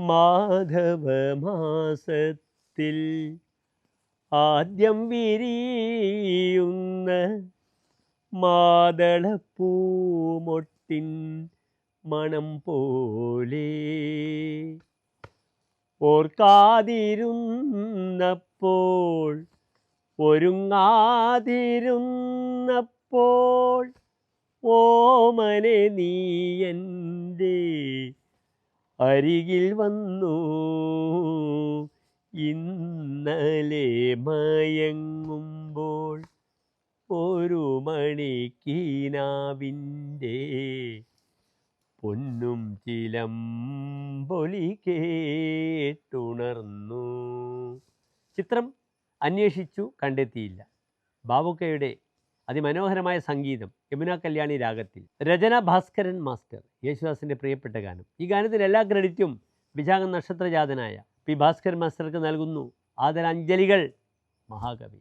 മാധവമാസത്തിൽ ആദ്യം വിരിയുന്ന മാതളപ്പൂമൊട്ടിൻ മണം പോലെ. ഓർക്കാതിരുന്നപ്പോൾ ഒരുങ്ങാതിരുന്നപ്പോൾ ഓമനെ നീ എന്റെ അരികിൽ വന്നു. ഇന്നലെ മയങ്ങുമ്പോൾ ഒരു മണിക്കീനാവിന്റെ പൊന്നും ചിലമ്പൊലി കേട്ടുണർന്നു. ചിത്രം അന്വേഷിച്ചു കണ്ടെത്തിയില്ല. ബാബുക്കയുടെ അതിമനോഹരമായ സംഗീതം യമുന കല്യാണി രാഗത്തിൽ രചന ഭാസ്കരൻ മാസ്റ്റർ യേശുദാസിന്റെ പ്രിയപ്പെട്ട ഗാനം. ഈ ഗാനത്തിൽ എല്ലാ ക്രെഡിറ്റും വിശാഖ നക്ഷത്രജാതനായ പി ഭാസ്കരൻ മാസ്റ്റർക്ക് നൽകുന്നു. ആദരാഞ്ജലികൾ മഹാകവി.